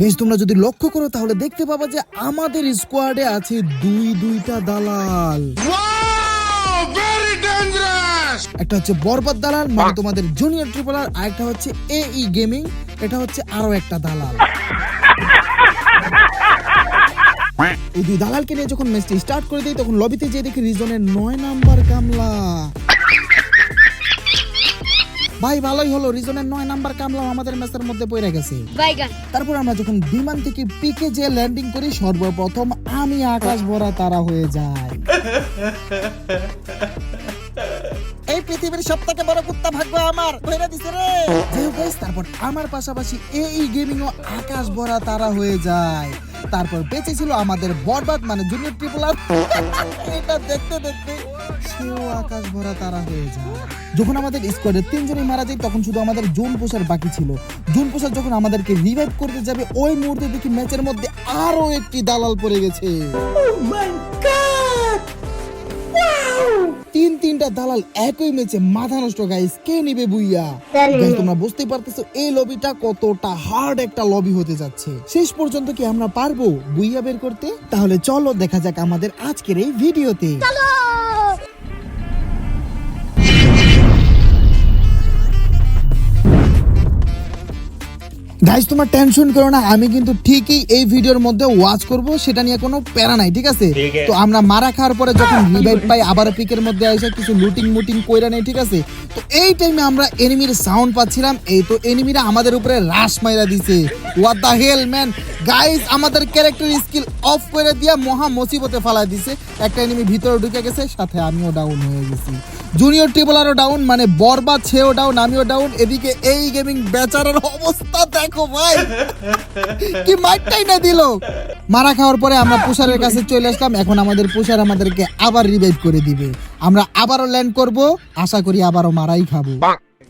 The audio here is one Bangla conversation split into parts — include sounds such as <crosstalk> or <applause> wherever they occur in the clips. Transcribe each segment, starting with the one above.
বেশ তোমরা যদি লক্ষ্য করো তাহলে দেখতে পাবা যে আমাদের স্কোয়াডে আছে দুই দুইটা দালাল। একটা হচ্ছে বরবাদ দালাল মানে তোমাদের জুনিয়র ট্রিপলার আর একটা হচ্ছে এই গেমিং এটা হচ্ছে আরও একটা দালাল। এই দুই দালালকে নিয়ে যখন ম্যাচটি স্টার্ট করে দিই তখন লবিতে যেয়ে দেখি রিজনের নয় নাম্বার কামলা ভাই ভালোই হলো। রিজনের নয় নাম্বার কামলা আমাদের ম্যাচের মধ্যে পড়ে গেছে। তারপর আমরা যখন বিমান থেকে পিকে যে ল্যান্ডিং করি সর্বপ্রথম আমি আকাশ ভরা তারা হয়ে যাই। <laughs> এই পৃথিবীর সব থেকে বড় কুত্তা ভাগ্য আমার। ধরে দিছে রে। guys, তারপর আমার পাশাপাশি এই গেমিং ও আকাশ ভরা তারা হয়ে যায়। তারপর বেঁচে ছিল আমাদের বরবাদ মানে জুনিয়র ট্রিপলার <laughs> এটা দেখতে দেখতে সেও আকাশ ভরা তারা হয়ে যায়। যখন আমাদের স্কোয়াডের তিনজনই মারা যায় তখন শুধু আমাদের জুন পোষার বাকি ছিল। জুন পোষার যখন আমাদেরকে রিভাইভ করতে যাবে ওই মুহূর্তে দেখি ম্যাচের মধ্যে আরও একটি দালাল পড়ে গেছে। তিন তিনটা দালাল একই ম্যাচে মাথা নষ্ট গাইস কে নিবে বুইয়া? Guys, তোমরা বুঝতেই পারতেছো এই লবিটা কতটা হার্ড একটা লবি হতে যাচ্ছে। শেষ পর্যন্ত কি আমরা পারব বুইয়া বের করতে? তাহলে চলো দেখা যাক আমাদের আজকের এই ভিডিওতে গাইস তোমার টেনশন করো না আমি কিন্তু ঠিকই এই ভিডিওর মধ্যে ওয়াচ করব সেটা নিয়ে কোনো প্যারা নাই ঠিক আছে? তো আমরা মারা খাওয়ার পরে যখন রিভাইভ পাই আবার পিকের মধ্যে এসে কিছু লুটিং মুটিং কইরা নেই ঠিক আছে? তো এই টাইমে আমরা এনিমির সাউন্ড পাচ্ছিলাম এই তো এনিমিরা আমাদের উপরে রাশ মাইরা দিছে। What the hell man guys আমাদের ক্যারেক্টার স্কিল অফ করে দিয়া মহা মুসিবতে ফালাই দিছে। একটা এনিমি ভিতরে ঢুকে গেছে সাথে আমিও ডাউন হয়ে গেছি। জুনিয়র ট্রিপলারও ডাউন মানে বরবাদ সেও ডাউন আমিও ডাউন এদিকে এই গেমিং বেচারার অবস্থা দেখো। ভাই। কি মাইটটাই না দিল? মারা খাওয়ার পরে আমরা পুষারের কাছে চলে আসলাম। এখন আমাদের পুষার আমাদেরকে আবার রিভাইভ করে দিবে। আমরা আবারও ল্যান্ড করব। আশা করি আবারও মারাই খাব।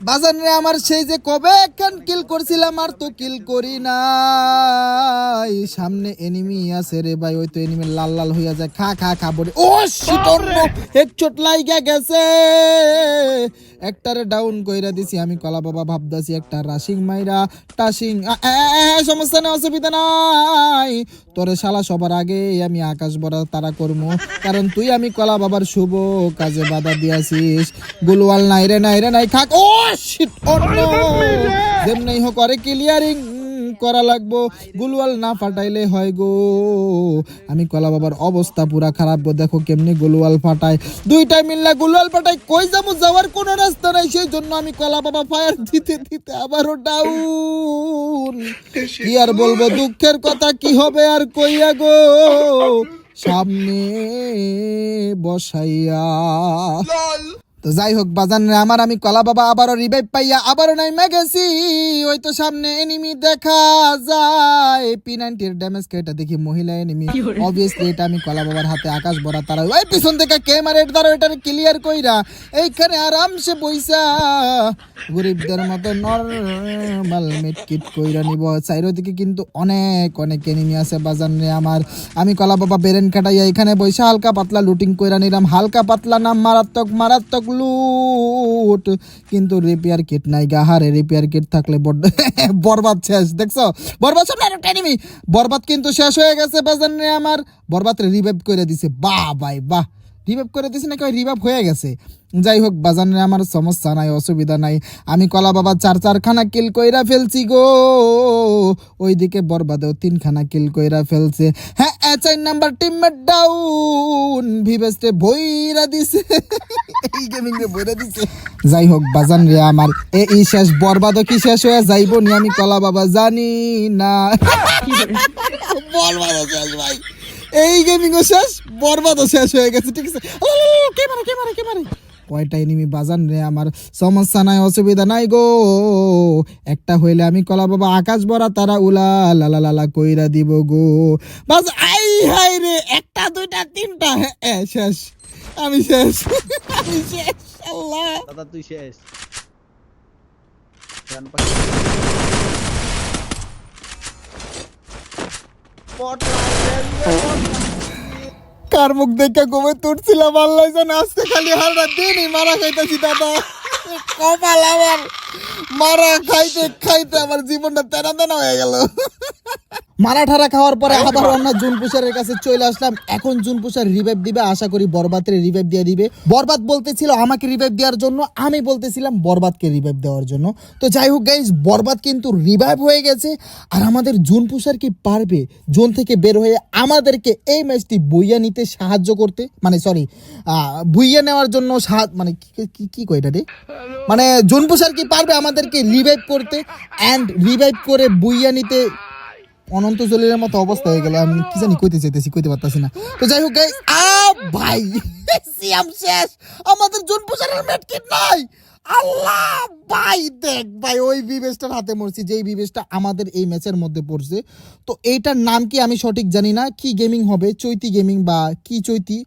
বাজার আমার সেই যে কবে একখান কিল করছিলাম, আর তো কিল করি নাই। সামনে এনিমি আছে রে ভাই ওই তো এনিমি লাল লাল হইয়া যায়। খা খা খা বলে ও শিটন্ন এক চোট লাইগা গেছে! একটারে ডাউন কইরা দিছি আমি কলা বাবা ভাবদাছি একটা রাশিং মাইরা টাশিং সমস্যা নেই অসুবিধা নাই। তোরে শালা সবার আগে আমি আকাশ বড় তারা করব কারণ তুই আমি কলা বাবার শুভ কাজে বাধা দিয়াছিস। গুলওয়াল নাই রে নাই রে নাই খাক। ও অন্য যেমনি হোক করে ক্লিয়ারিং করা লাগবো। গুলওয়াল না ফাটাইলে হয় গো। আমি কলা বাবার অবস্থা পুরা খারাপ গো। দেখো কেমনি গুলওয়াল ফাটায়। দুইটা মিললা গুলওয়াল ফাটাই কই যাব? যাওয়ার কোনো রাস্তা নাই। সেই জন্য আমি কলা বাবা ফায়ার দিতে দিতে আবারও ডাউন কি আর বলব? দুঃখের কথা কি হবে আর কইয়া গো? সামনে বসাইয়া তো যাই হোক বাজান রে আমার আমি কলা বাবা আবারও রিভাইভ পাইয়া আবারও নাইমা গেছি ওই তো সামনে এনিমি দেখা যায়। পি নাইনটির ড্যামেজ এটা দেখি মহিলা এনিমি অবভিয়াসলি এটা আমি কলা বাবার হাতে আকাশ ভরা তারা। ওই পিছন থেকে কে মারে দ্বারা এটা ক্লিয়ার কইরা এইখানে আরামসে বইসা। গরিবদের মতো নরমাল মিটকিট কইরা নিব। চাইরো দিকে কিন্তু অনেক অনেক এনিমি আছে বাজান রে আমার। আমি কলা বাবা বেরেন কাটাইয়া এখানে বইসা হালকা পাতলা লুটিং কইরা নিলাম। হালকা পাতলা নাম মারাত্মক মারাত্মক লুট কিন্তু রিপেয়ার কিট নাই গাহারে রিপেয়ার কিট থাকলে বড্ড <laughs> বরবাদ শেষ, দেখছ? বরবাদ সামনে একটা এনিমি বরবাদ কিন্তু শেষ হয়ে গেছে বাজার আমার। বরবাদ রিভাইভ করে দিছে। বাহ বাই বাহ। রিভাইভ করে দিছে নাকি রিভাইভ হয়ে গেছে? যাই হোক বাজানে আমার সমস্যা নাই, অসুবিধা নাই। আমি কলা বাবা চার চারখানা কিল কইরা ফেলছি গো। ওইদিকে বরবাদেও তিনখানা কিল কইরা ফেলছে। হ্যাঁ চার নাম্বার টিমমেট ডাউন ভিভেস্টে বইরা দিছে। এই গেমিং রে বইরা দিছে। যাই হোক, বাজান রে আমার, এ ই শেষ, বরবাদও কি শেষ হয়ে যাইব নি আমি কলা বাবা জানি না। বরবাদও শেষ, ভাই। এই গেমিং ও শেষ? বরবাদও শেষ হয়ে গেছে ঠিক আছে? কে মারে কে মারে কে মারে? কয়টা এনিমি বাজান রে আমার? সমস্যা নাই অসুবিধা নাই গো। একটা হইলে আমি কলা বাবা আকাশ ভরা তারা উলা লালা লালা কইরা দিব গো। বাস আই হাই রে একটা দুইটা তিনটা হ্যাঁ, শেষ। আমি শেষ। আমি শেষ আল্লাহ। দাদা তুই শেষ। কার মুখ দেখে গোমে তুটছিলাম, আল্লাহ জানে আজকে খালি হালটা দিনই মারা খাইতেছি, দাদা। কপাল আমার, মারা খাইতে খাইতে আমার জীবনটা তেনা তেনা হয়ে গেল। মারাঠারা খাওয়ার পরে আবার আমরা জুন পুষারের কাছে চলে আসলাম। এখন জুন পুষার রিভাইভ দিবে, আশা করি বরবাদের রিভাইভ দিয়ে দিবে। বরবাদ বলতেছিল আমাকে রিভাইভ দেওয়ার জন্য, আমি বলতেছিলাম বরবাদকে রিভাইভ দেওয়ার জন্য। তো যাই হোক গাইজ বরবাদ কিন্তু রিভাইভ হয়ে গেছে, আর আমাদের জুন পুষার কি পারবে? জোন থেকে বের হয়ে আমাদেরকে এই ম্যাচটি বইয়া নিতে সাহায্য করতে? মানে সরি বইয়া নেওয়ার জন্য সাহায্য মানে কি- কি কি কই এটা রে? মানে জোন পুষার কি পারবে আমাদেরকে রিভাইভ করতে? অ্যান্ড রিভাইভ করে বইয়া নিতে অনন্ত জলিলের মতো অবস্থা হয়ে গেল। আমি কি জানি কইতে চাইতেছি, কইতে পারতাছি না। তো যাই হোক গাইস আ ভাই, <laughs> সিয়াম শেষ। আমাদের জুন জোন মেট কিট নাই। আল্লাহ ভাই দেখ ভাই ওই বিবেশটার হাতে মরছি যেই বিবেশটা আমাদের এই ম্যাচের মধ্যে পড়ছে। তো এইটার নাম কি আমি সঠিক জানি না কি গেমিং হবে চৈতি গেমিং বা কি চৈতি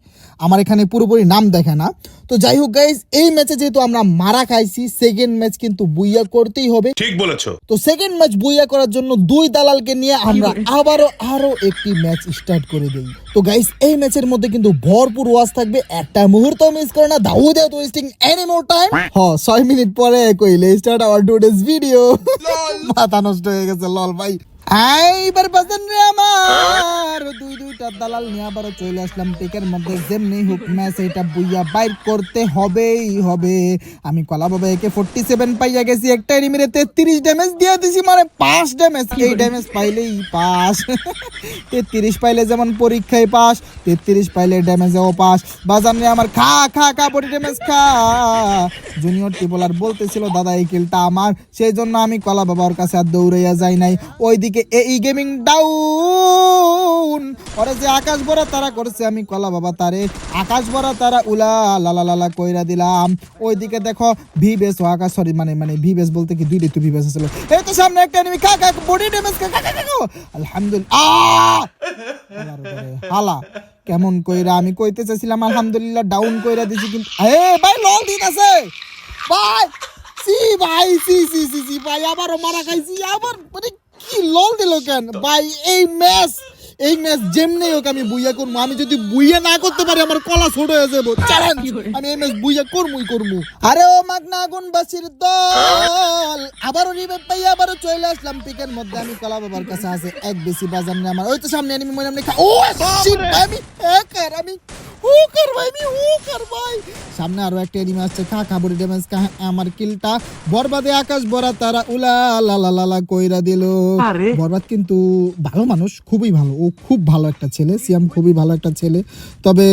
আমার এখানে পুরোপুরি নাম দেখে না। তো যাই হোক গাইজ এই ম্যাচে যেহেতু আমরা মারা খাইছি সেকেন্ড ম্যাচ কিন্তু বুইয়া করতেই হবে। ঠিক বলেছ। তো সেকেন্ড ম্যাচ বুইয়া করার জন্য দুই দালালকে নিয়ে আমরা আবারও আরও একটি ম্যাচ স্টার্ট করে দেই। তো গাইস এই ম্যাচের মধ্যে কিন্তু ভরপুর ওয়াজ থাকবে। একটা মুহূর্ত মিস করে না দাউ দে তো ওয়েস্টিং এনি মোর টাইম হ 6 মিনিট পরে কইলে স্টার্ট আওয়ার টুডেস ভিডিও মাথা নষ্ট হয়ে গেছে লল ভাই। এইবার বাজান রে আমার। দুই দুই দুইটা দালাল নিয়ে আবারও চলে আসলাম। টেকের মধ্যে যেমনি হোক ম্যাচ এটা বুইয়া বাইর করতে হবেই হবে। আমি কলা বাবা একে ফোর্টি সেভেন পাইয়া গেছি একটা এনিমিরে তেত্রিশ ড্যামেজ দিয়ে দিছি মানে পাঁচ ড্যামেজ এই ড্যামেজ পাইলেই পাস। <laughs> তেত্রিশ পাইলে যেমন পরীক্ষায় পাস তেত্রিশ পাইলে ড্যামেজেও পাস। বাজান রে আমার খা খা খা বডি ড্যামেজ খা। জুনিয়র টিপলার বলতেছিল দাদা এই কিলটা আমার। সেই জন্য আমি কলা বাবার কাছে আর দৌড়াইয়া যাই নাই। ওইদিকে এই গেমিং ডাউন ওরে যে আকাশ ভরা তারা করেছে আমি কলা বাবা তারে। আকাশ ভরা তারা উলা লালা লালা কইরা দিলাম। ওইদিকে দেখো ভিবেস ও আকাশ সরি মানে মানে ভিবেস বলতে কি দুইটাই তো ভিবেস ছিল এই তো সামনে একটা এনিমি খা খা বডি ড্যামেজ খা, খা। আলহামদুলিল্লাহ হালা কেমন কইরা আমি কইতে চাইছিলাম আলহামদুলিল্লাহ ডাউন কইরা দিছি কিন্তু এ ভাই লল দিতাছে। ভাই সি ভাই সি সি সি সি ভাই আবারও মারা খাইছি আবার মানে কি লল দিল কেন? ভাই এই ম্যাচ এই ম্যাচ যেমনি হোক আমি বুইয়া করব আমি যদি বুইয়া না করতে পারি আমার কলা ছোট হয়ে যাব। চ্যালেঞ্জ আমি এই ম্যাচ বুইয়া করবই করব আরে ও মাগনা আগুন বাসির দল আবারও রিভাইভ পাই আবারও চলে আসলাম পিকের মধ্যে। আমি কলা বাবার কাছে আছে এক বেশি বাজার নেই আমার। ওই তো সামনে এনিমি মনে আমি ও আমি আমি হুকার ভাই আমি হুকার ভাই সামনে আরও একটা এনিমি আসছে খা ড্যামেজ খা আমার কিলটা। বরবাদে আকাশ বরা তারা উলা লা লা লা লা কইরা দিল। বরবাদ কিন্তু ভালো মানুষ খুবই ভালো। ও খুব ভালো একটা ছেলে সিয়াম খুবই ভালো একটা ছেলে। তবে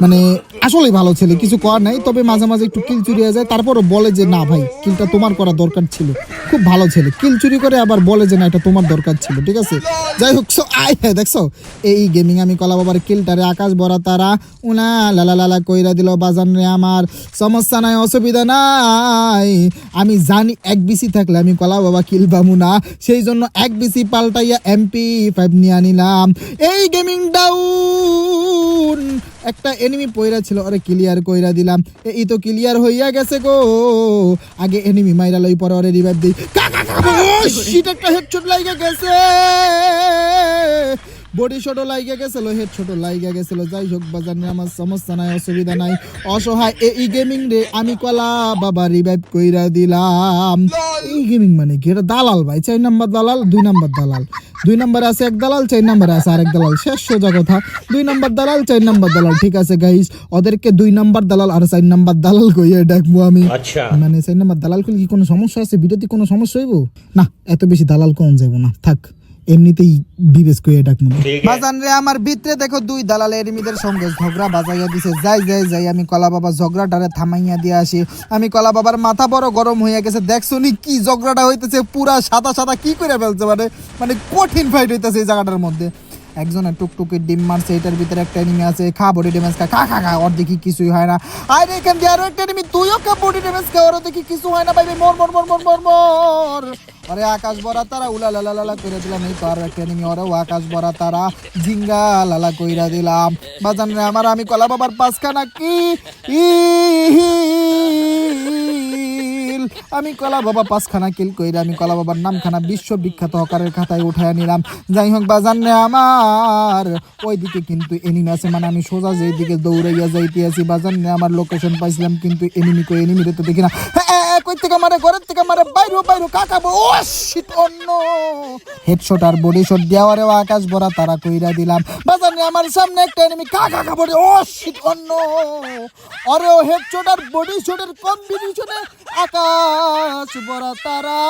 মানে আসলে ভালো ছেলে কিছু করার নাই। তবে মাঝে মাঝে একটু কিল চুরি হয়ে যায় তারপরও বলে যে না ভাই কিলটা তোমার করা দরকার ছিল। খুব ভালো ছেলে। কিল চুরি করে আবার বলে যে না এটা তোমার দরকার ছিল। ঠিক আছে? যাই হোক so, আয় হ্যাঁ দেখছ? এই গেমিং আমি কলা বাবার কিলটারে আকাশ ভরা তারা উনা লালা লালা কইরা দিল, বাজান রে আমার, সমস্যা নাই, অসুবিধা নাই। আমি জানি এক বিসি থাকলে আমি কলা বাবা কিল পামু না, সেই জন্য এক বিসি পাল্টাইয়া এমপি ফাইভ নিয়ে আনিলাম। এই গেমিং ডাউন! একটা এনিমি পয়রা ছিল আরে ক্লিয়ার কইরা দিলাম। এই তো ক্লিয়ার হইয়া গেছে গো। আগে এনিমি মাইরা লই, পরে ওরে রিভাইভ দেই। কা কা কা ও শিট একটা হেডশট লাগা গেছে। বডি শটও লাইগা গেছিল হেড শটও লাইগা গেছিল। যাই হোক বাজার নিয়ে আমার সমস্যা নাই অসুবিধা নাই। অসহায় এই গেমিং রে আমি কলা বাবা রিভাইভ কইরা দিলাম। এই গেমিং মানে কি? এটা দালাল ভাই চার নাম্বার দালাল দুই নাম্বার দালাল। দুই নাম্বারে আছে এক দালাল চার নাম্বারে আছে আরেক দালাল। শেষ সোজা কথা। দুই নাম্বার দালাল চার নাম্বার দালাল। ঠিক আছে গাইস ওদেরকে দুই নাম্বার দালাল আর চার নাম্বার দালাল কইয়া ডাকবো আমি। আচ্ছা। মানে চার নাম্বার দালাল করলে কি কোনো সমস্যা আছে? ভিডিওতে কোনো সমস্যা হইব? না এত বেশি দালাল কোন যাইব না? থাক। এমনিতেই বিবেচ করে ডাকবো মনে বাজান রে আমার ভিতরে দেখো দুই দালাল এরমিদের সঙ্গে ঝগড়া বাজাইয়া দিছে। যাই যাই যাই আমি কলা বাবা ঝগড়াটারে থামাইয়া দিয়ে আসি। আমি কলা বাবার মাথা বড় গরম হইয়া গেছে। দেখছ নি কি ঝগড়াটা হইতেছে? পুরা সাদা সাদা কি করে ফেলছে মানে? মানে কঠিন ফাইট হইতেছে এই জায়গাটার মধ্যে। একজনের টুকটুকি ডিম মারছে, এটার ভিতরে একটা এনিমি আছে, খা বডি ড্যামেজ খা খা খা খা, ওর দেখি কিছুই হয় না। আর এখান দিয়ে আরও একটা এনিমি তুইও খা বডি ড্যামেজ খা ওর দেখি কিছু হয় না ভাই মর মর মর মর মর মর। আরে আকাশ বরা তারা উলা লালা লালা করে দিলাম, এই তো আর একটা এনিমি ওরেও আকাশ বরা তারা জিঙ্গা লালা কইরা দিলাম। বাজান আমার, আমি কলা বাবার পাঁচখানা কি? কিল আমি কলা বাবা পাঁচখানা কিল কইরা আমি কলা বাবার নামখানা বিশ্ববিখ্যাত হকারের খাতায় উঠায় নিলাম। যাই হোক বাজান নে আমার ওইদিকে কিন্তু এনিমি আছে মানে আমি সোজা যেই দিকে দৌড়াইয়া যাইতে আছি বাজান নে আমার লোকেশন পাইছিলাম কিন্তু এনিমি কই এনিমি তো দেখি না। হ্যাঁ, কই থেকে মারে ঘরের থেকে মারে বাইরো বাইরো কাকা ও শিট অন্য হেডশট আর বডি শট দেওয়ারে আকাশ ভরা তারা কইরা দিলাম। বাজারে আমার সামনে একটা এনিমি কাকা কাপড়ে ও শিট অন্য আরে ও হেডশট আর বডি শটের কম্বিনেশনে আকাশ ভরা তারা।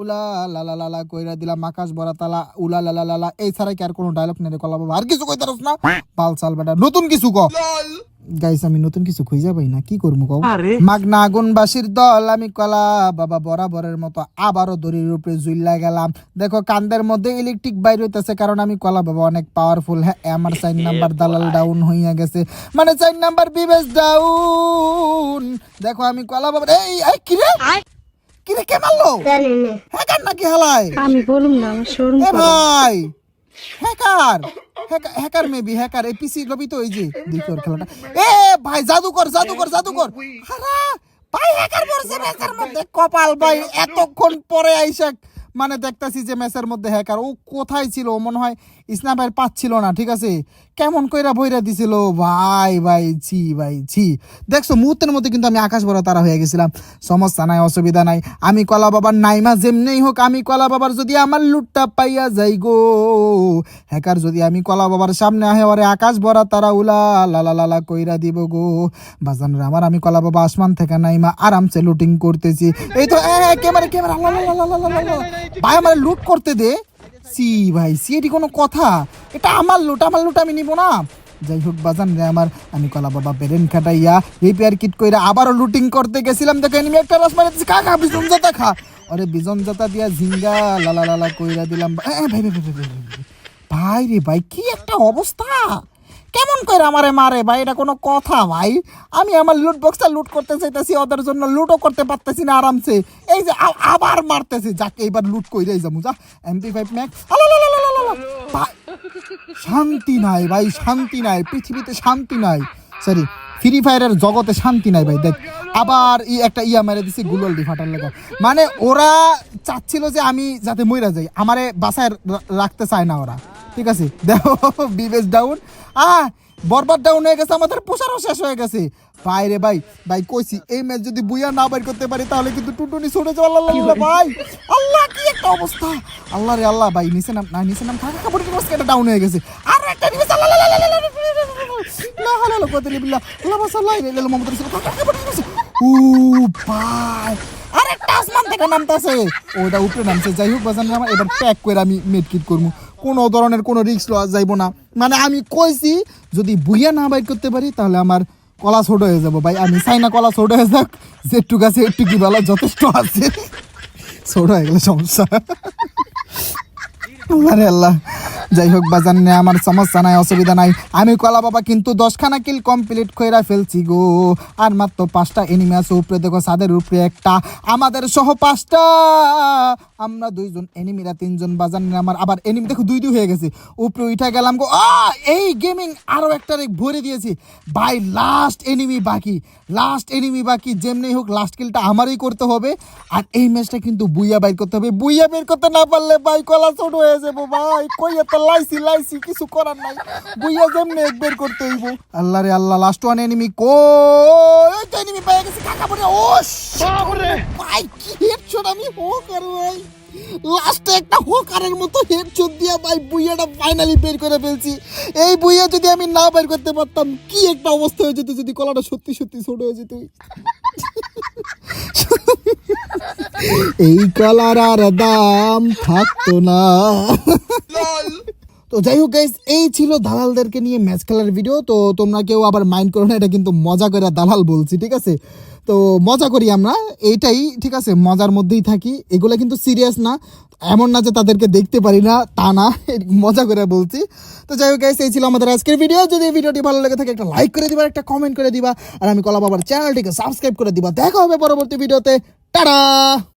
উলা লা লা লা লা কইরা দিলাম আকাশ ভরা তালা উলা লা লা লা এই ছাড়া কি আর কোনো ডায়লগ নেই কলা বাবা? আর কিছু কইতারস না? পাল সাল বেটা নতুন কিছু ক। গাইস আমি নতুন কিছু খুঁজে পাই না কি করব কও? মাগনা আগুনবাসীর দল আমি কলা বাবা বরাবরের মতো আবারও দড়ির উপরে জুইল্লা গেলাম। দেখো কান্দের মধ্যে ইলেকট্রিক বাইর হইতেছে কারণ আমি কলা বাবা অনেক পাওয়ারফুল হ্যাঁ আমার চার নাম্বার দালাল ডাউন হইয়া গেছে। মানে চার নাম্বার বিবেশ ডাউন দেখো আমি কলা বাবা এই এই কিরে কিরে কে মারলো? হ্যাঁ নাকি হালায়? আমি বলুম না আমার শোরুম ভাই। হ্যাকার হ্যাকার মেবি হ্যাকার এই পিসি লবি তো এই যে, দেখি খেলাটা। এ, ভাই, জাদুকর জাদুকর জাদুকর। হারা! ভাই হ্যাকার পড়ছে ম্যাচের মধ্যে। কপাল, ভাই, এতক্ষণ পরে আইসা মানে দেখতাছি যে ম্যাচের মধ্যে হ্যাকার ও কোথায় ছিল? মনে হয় স্ন্যাপার পাচ্ছিল না ঠিক আছে কেমন কইরা বইরা দিছিল ভাই ভাই ছি ভাই ছি দেখছ মুহূর্তের মধ্যে কিন্তু আমি আকাশ বড় তারা হয়ে গেছিলাম সমস্যা নাই অসুবিধা নাই আমি কলা বাবার নাইমা যেমনেই হোক আমি কলা বাবার যদি আমার লুটটা পাইয়া যাই গো হ্যাকার যদি আমি কলা বাবার সামনে আহে ওরে আকাশ ভরা তারা উলা লালা লালা কইরা দিব গো বাজানের আমার আমি কলা বাবা আসমান থেকে নাইমা আরামসে লুটিং করতেছি এই তো ক্যামেরা ক্যামেরা। ভাই আমার লুট করতে দে সি ভাই সি এটি কোনো কথা এটা আমার লুট আমার লুট আমি নিব না যাই হোক বাজান রে আমার আমি কলা বাবা বেরেন খাটাইয়া রিপেয়ার কিট কইরা আবারও লুটিং করতে গেছিলাম দেখো এনিমি একটা রস মারে কা খা বিজন জাতা খা আরে বিজন জাতা দিয়া ঝিঙ্গা লালা লালা কইরা দিলাম ভাই, ভাই, ভাই, ভাই। ভাই রে ভাই কি একটা অবস্থা কেমন করে আমারে মারে ভাই? এটা কোনো কথা ভাই। আমি আমার লুট বক্সটা লুট করতে চাইতেছি, ওদের জন্য লুটও করতে পারতেছি না আরামসে। এই যে আবার মারতেছে, যাকে এইবার লুট কইরাই যাব, যা। এমপি ফাইভ শান্তি নাই ভাই, শান্তি নাই। পৃথিবীতে শান্তি নাই। সরি ফ্রি ফায়ারের জগতে শান্তি নাই ভাই, দেখ। আবার ই একটা ইয়া মেরে দিছি গুগল ডি ফাটার লেগে। মানে ওরা চাচ্ছিল যে আমি যাতে মইরা যাই। আমারে বাসায় রাখতে চায় না ওরা। ঠিক আছে দেখো বিবেশ ডাউন আহ বরবাদ ডাউন হয়ে গেছে আমাদের পোষারও শেষ হয়ে গেছে ভাই রে ভাই ভাই কইছি এই ম্যাচ যদি বুইয়া না বের করতে পারি তাহলে কিন্তু টুটুনি ছড়ে যাওয়া আল্লাহ ভাই আল্লাহ কি একটা অবস্থা আল্লাহ রে আল্লাহ ভাই নিচে নাম না নিচে নাম থাকা কাপড় কি এটা ডাউন হয়ে গেছে আর একটা নিচে আল্লাহ আল্লাহ, লা ইলাইহি মুহাম্মদ রাসূলুল্লাহ ও ভাই আরেকটা আসমান থেকে নামতাছে ওটা উপরে নামছে যাই হোক বাজান আমার এবার প্যাক করে আমি মেডকিট করব কোনো ধরনের কোনো রিক্স লওয়া যাইব না। মানে আমি কইছি, যদি বুইয়া না বাইক করতে পারি, তাহলে আমার কলা ছোট হয়ে যাব। ভাই, আমি চাই না কলা ছোট হয়ে যাক। যেটুক আছে একটু কি ভালো, যথেষ্ট আছে। ছোট হয়ে গেলে সমস্যা। আল্লাহ, যাই হোক বাজান, নে, আমার সমস্যা নাই, অসুবিধা নাই। আমি কলা বাবা কিন্তু দশখানা কিল কমপ্লিট কইরা ফেলছি গো। আর মাত্র পাঁচটা এনিমি আছে, উপরে দেখো সাদের উপরে একটা। আমাদের সহ পাঁচটা। আমরা দুইজন এনিমিরা তিনজন বাজান, নে, আমার আবার এনিমি দেখো দুই দুই হয়ে গেছে। উপরে উঠা গেলাম গো। আ, এই গেমিং আরও একটা ভরে দিয়েছি। বাই লাস্ট এনিমি বাকি। লাস্ট এনিমি বাকি, যেমনি হোক লাস্ট কিলটা আমারই করতে হবে। আর এই ম্যাচটা কিন্তু বুইয়া বাইর করতে হবে। বুইয়া বের করতে না পারলে বাই কলা ছোট হয়ে যাব ভাই কই এত লাইছি লাইছি কিছু করার নাই। বুইয়া যেমনি এক বের করতে হইব। আল্লাহ রে আল্লাহ লাস্ট ওয়ান এনিমি কো ওই তো এনিমি পেয়ে গেছে কাকা পড়ে ও shit! ভাই কি হেডশট আমি? হোক আর ভাই লাস্টে একটা হোকারের মতো হেডশট দিয়া ভাই বুইয়াটা ফাইনালি বের করে ফেলছি। এই বুইয়া যদি আমি না বের করতে পারতাম কি একটা অবস্থা হয়ে যেত যদি কলাটা সত্যি সত্যি ছোট হয়ে যেত। এই কলার আর দাম থাকতো না। তো যাই হোক গাইস এই ছিল দালালদেরকে নিয়ে ম্যাচ খেলার ভিডিও তো তোমরা কেউ আবার মাইন্ড করো না এটা কিন্তু মজা করে দালাল বলছি ঠিক আছে? তো মজা করি আমরা এইটাই ঠিক আছে? মজার মধ্যেই থাকি। এগুলো কিন্তু সিরিয়াস না। এমন না যে তাদেরকে দেখতে পারি না তা না <laughs> মজা করে বলছি। তো যাই হোক গাইস এই ছিল আমাদের আজকের ভিডিও যদি এই ভিডিওটি ভালো লেগে থাকে একটা লাইক করে দিবা একটা কমেন্ট করে দিবা। আর আমি কলা বাবার চ্যানেলটিকে সাবস্ক্রাইব করে দিবা। দেখা হবে পরবর্তী ভিডিওতে Ta-da!